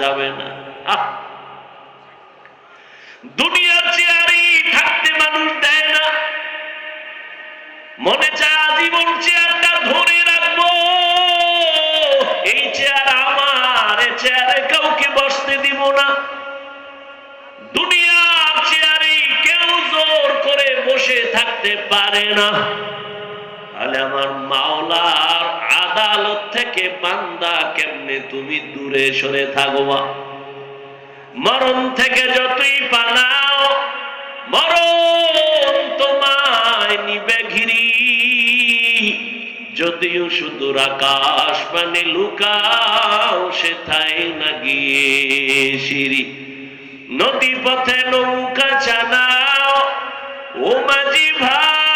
যাবে না! দুনিয়ার চেয়ারই থাকতে মানুষ দেয় না। মনে চায় আজীবন চেয়ারটা ধরে রাখব। এই চেয়ার আমার চেয়ারে কাউকে বসতে দিব না। দুনিয়ার চেয়ারে কেউ জোর করে বসে থাকতে পারে না। তাহলে আমার মাওলার আদালত থেকে বান্দা কেমনে তুমি দূরে সরে থাকবা মরণ থেকে যতই পালাও, মরণ তোমায় নিবে ঘিরি। যদিও সুদূর আকাশ পানে লুকাও, সেথায় না গিয়ে সিঁড়ি। নদী পথে নৌকা চালাও, ও মাঝি ভাই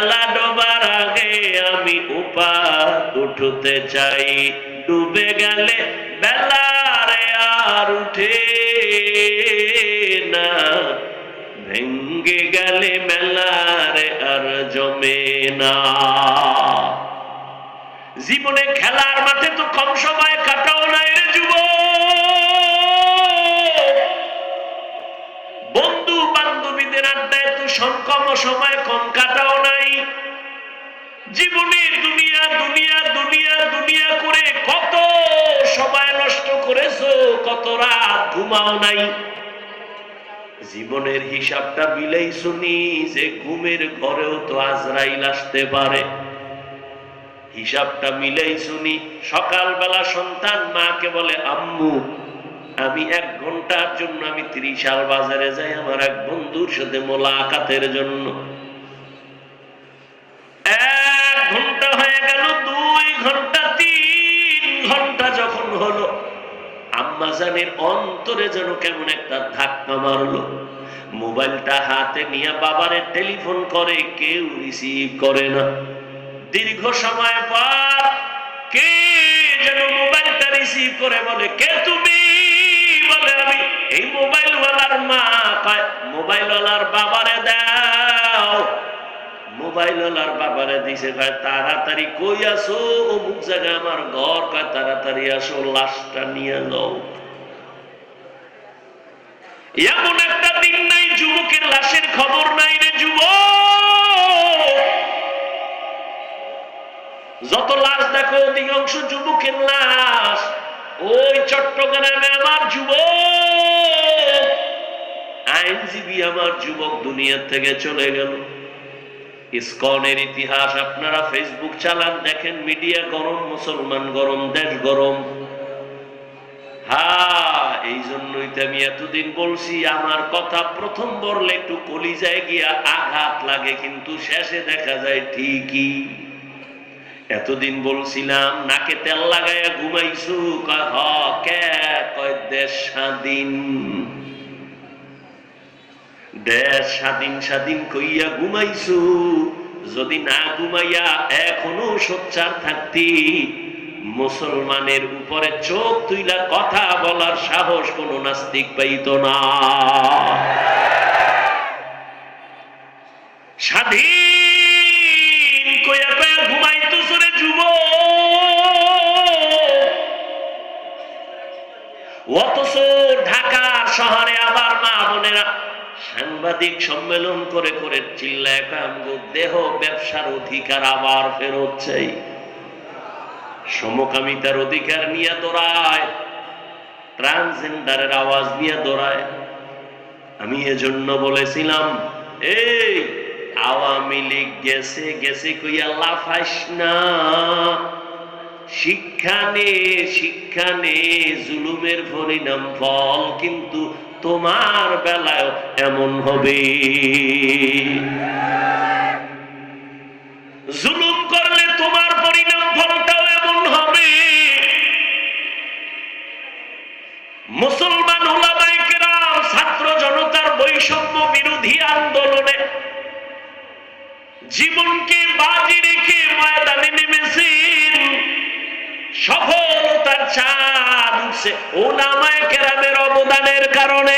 বেলা ডোবার আগে আমি উপা উঠতে চাই। ডুবে গেলে বেলারে আর উঠে না। ভেঙ্গে গেলে মেলারে আর জমে না। জীবনে খেলার মাঠে তো কম সময় কাটাও নাই রে যুব আড্ডায় কম সময় কম কাটাও নাই। জীবনে দুনিয়া দুনিয়া দুনিয়া দুনিয়া করে কত সময় নষ্ট করেছ, কত রাত ঘুমাও নাই। জীবনের হিসাবটা মিলেই শুনি যে ঘুমের ঘরেও তো আজরাইল আসতে পারে। হিসাবটা মিলেই শুনি সকালবেলা সন্তান মাকে বলে, আম্মু আমি এক ঘণ্টার জন্য আমি ত্রিশাল বাজারে যাই আমার এক বন্ধুর সাথে মোলাকাতের জন্য। অন্তরে যেন কেমন একটা ধাক্কা মারলো। মোবাইলটা হাতে নিয়ে বাবারে টেলিফোন করে, কেউ রিসিভ করে না। দীর্ঘ সময় পর কে যেন মোবাইলটা রিসিভ করে বলে, কে তুমি? বলে আমি, এই মোবাইল ওয়ালার মা মোবাইল ওয়ালার বাবারে দাও। মোবাইল ওয়ালার বাবারে দিছে তাড়াতাড়ি কই আসো অমুক জায়গায় আমার ঘর। কয়, তাড়াতাড়ি আসো, লাশটা নিয়ে যাও এমন একটা দিন নাই, যুবকের লাশের খবর নাই রে যুবক। যত লাশ দেখো, অধিকাংশ যুবকের লাশ ওই চট্টগ্রামে আমার যুবক। আইনজীবী আমার যুবক দুনিয়ার থেকে চলে গেল। ইসকনের ইতিহাস আপনারা ফেসবুক চালান, দেখেন, মিডিয়া গরম, মুসলমান গরম, দেশ গরম। হা এই জন্যই তো আমি এতদিন বলছি, আমার কথা প্রথম বললে একটু কলিজায় গিয়া আঘাত লাগে, কিন্তু শেষে দেখা যায় ঠিকই। এতদিন বলছিলাম, নাকে তেল লাগাইয়া ঘুমাইছু কয়, দেশ স্বাধীন। দেশ স্বাধীন স্বাধীন কইয়া ঘুমাইছু। যদি না ঘুমাইয়া এখনও সোচ্চার থাকতি, মুসলমানের উপরে চোখ তুইলা কথা বলার সাহস কোন নাস্তিক পাইত না। শহরে আবার মা বোনেরা সাংবাদিক সম্মেলন করে করে চিল্লায় আমগো দেহ ব্যবসার অধিকার আবার ফেরত চাই। সমকামিতার অধিকার নিয়ে দৌড়ায়, ট্রান্সজেন্ডারের আওয়াজ নিয়ে দৌড়ায়। আমি এজন্য বলেছিলাম, এই, আওয়ামী লীগ গেছে গেছে কইয়া লাফাইস না। শিক্ষা নে শিক্ষা নে, জুলুমের পরিণাম ফল কিন্তু তোমার বেলায় এমন হবে। জুলুম করলে তোমার পরিণাম ফলটাও এমন হবে। মুসলমান ওলামাই কেরাম, ছাত্র জনতার বৈষম্য বিরোধী আন্দোলনে জীবনকে বাজি রেখে ময়দানে নেমেছেন সফলতার চাঁদ উঠছে। ওলামায় কেরামের অবদানের কারণে।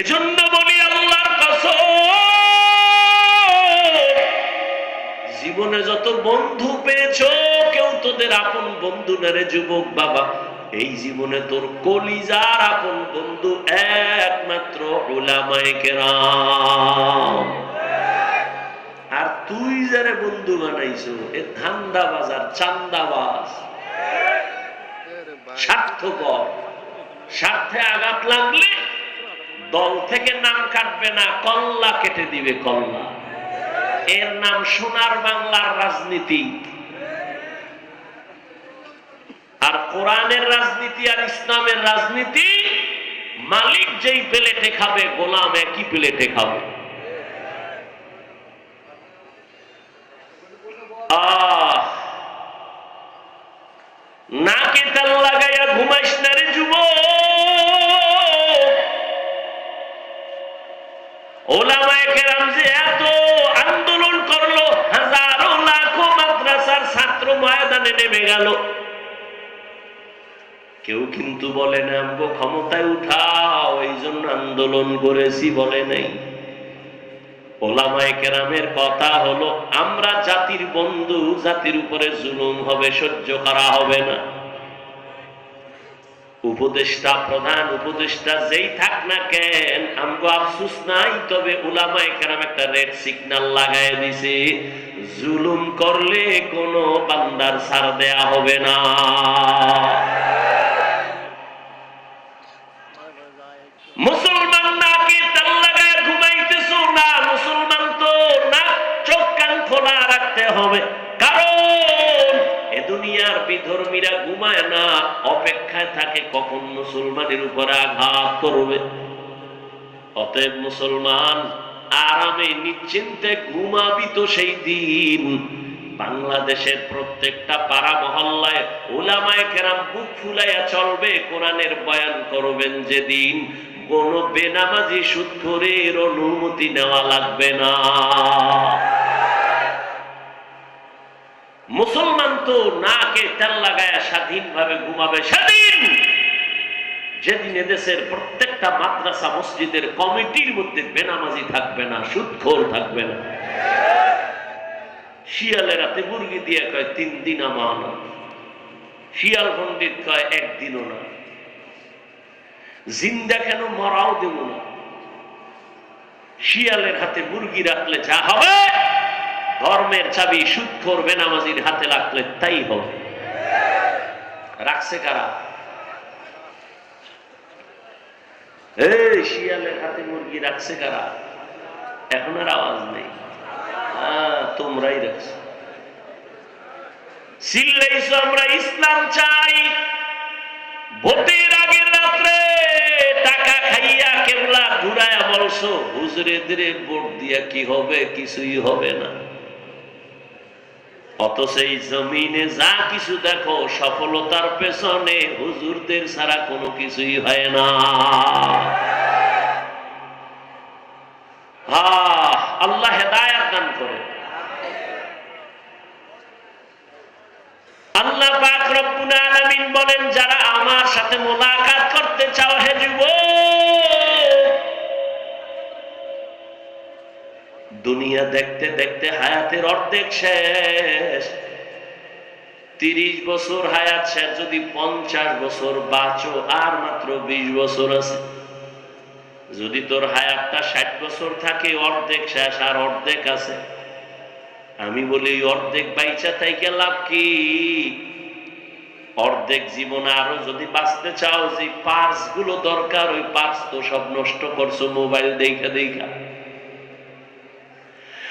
এজন্য বলি আল্লাহর জীবনে যত বন্ধু পেয়েছ, কেউ তোদের আপন বন্ধু না রে যুবক বাবা। এই জীবনে তোর কলিজার আপন বন্ধু একমাত্র ওলামায়ে কেরাম। তুই যারে বন্ধু বানাইছো, এ ধান্দাবাজ আর চান্দাবাজ। স্বার্থপর। স্বার্থে আঘাত লাগলে দল থেকে নাম কাটবে না, কল্লা কেটে দিবে কল্লা। এর নাম সোনার বাংলার রাজনীতি। আর কোরআনের রাজনীতি আর ইসলামের রাজনীতি, মালিক যেই প্লেটে খাবে, গোলাম একই প্লেটে খাবে আহ নাকে তেল লাগাইয়া ঘুমাইস না রে যুব যে এত আন্দোলন করল, হাজারো লাখো মাদ্রাসার ছাত্র ময়দানে নেমে গেল। কেউ কিন্তু বলে না আমগো ক্ষমতায় উঠাও এই জন্য আন্দোলন করেছি, বলে নাই। ওলামায়ে কেরামের কথা হলো, আমরা জাতির বন্ধু, জাতির উপরে জুলুম হবে, সহ্য করা হবে না। উপদেষ্টা, প্রধান উপদেষ্টা যেই থাক না কেন, আমগো আফসুস নাই, তবে উলামায়ে কেরাম একটা রেড সিগন্যাল লাগায় দিছে, জুলুম করলে কোনো বান্দার ছাড় দেয়া হবে না মুসলমান নাকি তেল লাগায় ঘুমাইতেছো না মুসলমান তো নাক চোখ কান খোলা রাখতে হবে কারণ এ বিধর্মীরা ঘুমায় না, অপেক্ষায় থাকে কখন মুসলমানের উপরে আঘাত করবে। অতএব মুসলমান আরামে, নিশ্চিন্তে ঘুমাবি তো সেই দিন। বাংলাদেশের প্রত্যেকটা পাড়া মহল্লায় ওলামায় কেরাম বুক ফুলাইয়া চলবে, কোরআনের বয়ান করবেন যেদিন। কোন বেনামাজি সুৎখরের অনুমতি নেওয়া লাগবে না। মুসলমান তো নাকে তেল লাগায় স্বাধীনভাবে ঘুমাবে সেদিন। যেদিন এদেশের প্রত্যেকটা মাদ্রাসা, মসজিদের কমিটির মধ্যে বেনামাজি থাকবে না, সুৎখোর থাকবে না। শিয়ালের মুরগি দিয়ে কয়, তিন দিন আমানো শিয়াল পণ্ডিত কয়, একদিনও না। জিন্দা কেন মরাও দেব না। শিয়ালের হাতে মুরগি রাখলে যা হবে ধর্মের চাবি সুদ করবে নামাজির হাতে রাখলে তাই হবে। রাখছে কারা? শিয়ালের হাতে মুরগি রাখছে কারা? এখন আর আওয়াজ নেই। তোমরাই রাখছো। আমরা ইসলাম চাই। ভোটের আগের রাত্রে টাকা খাইয়া কেবলা ঘুরায়া বলছো, হুজুরেদের ভোট দিয়া কি হবে, কিছুই হবে না। অথচ এই জমিনে যা কিছু দেখো, সফলতার পেছনে হুজুরদের ছাড়া কোনো কিছুই হয় না। হ্যাঁ দেখতে দেখতে হায়াতের অর্ধেক শেষ। তিরিশ বছর হায়াত শেষ, যদি পঞ্চাশ বছর বাঁচো, আর মাত্র বিশ বছর আছে। যদি তোর হায়াতটা ষাট বছর থাকে, অর্ধেক শেষ, আর অর্ধেক আছে। আমি বলি অর্ধেক বাইচা তাইকে লাভ কি? অর্ধেক জীবনে আরও যদি বাঁচতে চাও, যে পার্সগুলো দরকার, ওই পার্স তো সব নষ্ট করছ মোবাইল দেখা দেখা।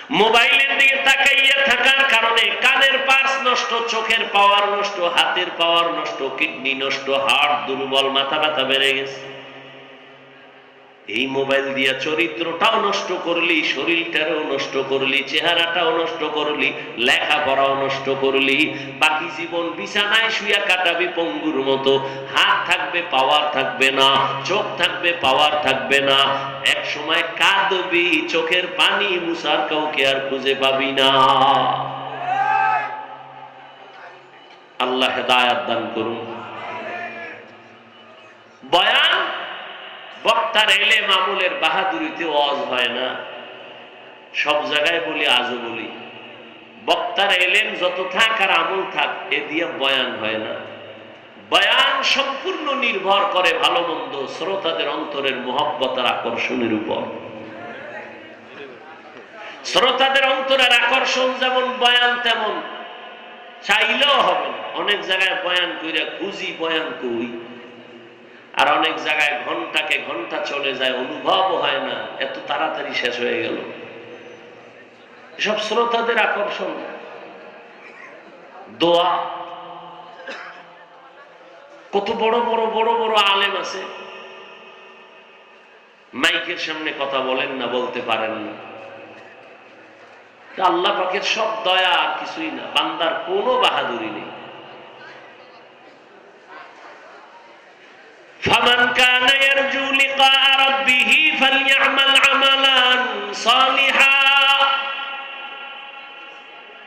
মোবাইলের দিকে তাকাইয়া থাকার কারণে কানের পার্স নষ্ট, চোখের পাওয়ার নষ্ট, হাতের পাওয়ার নষ্ট, কিডনি নষ্ট হার্ট দুর্বল, মাথা ব্যথা বেড়ে গেছে। এই মোবাইল দিয়া চরিত্রটাও নষ্ট করলি, শরীরটারও নষ্ট করলি, চেহারাটাও নষ্ট করলি, লেখাপড়াও নষ্ট করলি, বাকি জীবন বিছানায় শুয়া কাটাবি পঙ্গুর মতো। হাত থাকবে, পাওয়ার থাকবে না, চোখ থাকবে, পাওয়ার থাকবে না। এক সময় কাঁদবি, চোখের পানি মুসার কাউকে আর খুঁজে পাবি না। আল্লাহ হেদায়াত দান করুন। বয়ান বক্তার এলে মামুলের বাহাদুরিতে ওয়াজ হয় না। সব জায়গায় বলি, আজও বলি, বক্তার এলেন যত থাক আর আমল থাক, এ দিয়ে বয়ান হয় না। বয়ান সম্পূর্ণ নির্ভর করে ভালো মন্দ, শ্রোতাদের অন্তরের মোহব্বত আর আকর্ষণের উপর। শ্রোতাদের অন্তরের আকর্ষণ যেমন, বয়ান তেমন, চাইলেও হবে অনেক জায়গায় বয়ান কইরা খুঁজি, বয়ান কই। আর অনেক জায়গায় ঘন্টাকে ঘণ্টা চলে যায় অনুভব হয় না। এত তাড়াতাড়ি শেষ হয়ে গেল। এসব শ্রোতাদের আকর্ষণ। দোয়া। কত বড় বড় বড় বড় আলেম আছে। মাইকের সামনে কথা বলেন না, বলতে পারেন না। আল্লাহ পাকের সব দয়া আর কিছুই না। বান্দার কোনো বাহাদুরি নেই। فمن كان يرجو لقاء ربه فليعمل عملا صالحا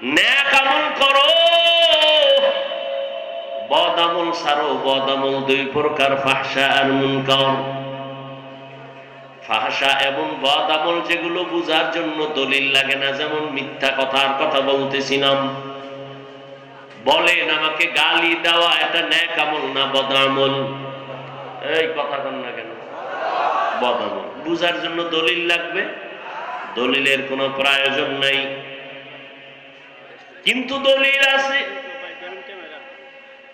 ন্যাক আমল করো বদ আমল সারো বদ আমল দুই প্রকার ফাহসা আর মুনকার ফাহসা এবং বদ আমল যেগুলো বুঝার জন্য দলিল লাগে না যেমন মিথ্যা কথার কথা বলতেছিলাম বলেন আমাকে গালি দেওয়া এটা ন্যাক আমল না বদ আমল এই কথা কন না কেন? বদ বুঝার জন্য দলিল লাগবে? দলিলের কোনো প্রয়োজন নাই। কিন্তু দলিল আছে।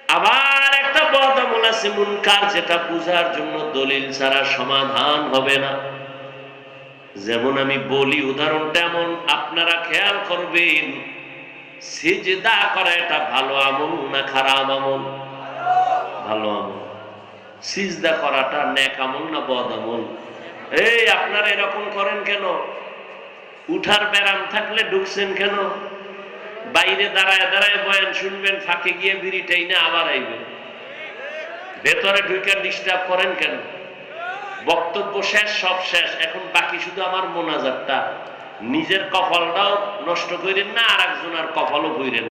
আবার একটা বদ আমল আছে মুনকার, যেটা বুঝার জন্য দলিল ছাড়া সমাধান হবে না। যেমন আমি বলি, উদাহরণটা এমন, আপনারা খেয়াল করবেন, সিজদা করা এটা ভালো আমল না খারাপ আমল? ভালো আমল। সিজদা করাটা ন্যাক আমল না বদ আমল? এই, আপনারা এরকম করেন কেন? উঠার ব্যারাম থাকলে ঢুকছেন কেন? বাইরে দাঁড়ায় দাঁড়ায় বয়ান শুনবেন, ফাঁকে গিয়ে বিড়িটাই না আবার আইবেন। ভেতরে ঢুকে ডিস্টার্ব করেন কেন? বক্তব্য শেষ, সব শেষ। এখন বাকি শুধু আমার মোনাজারটা নিজের কপালটাও নষ্ট করেন না আর একজনের কপালও বইরেন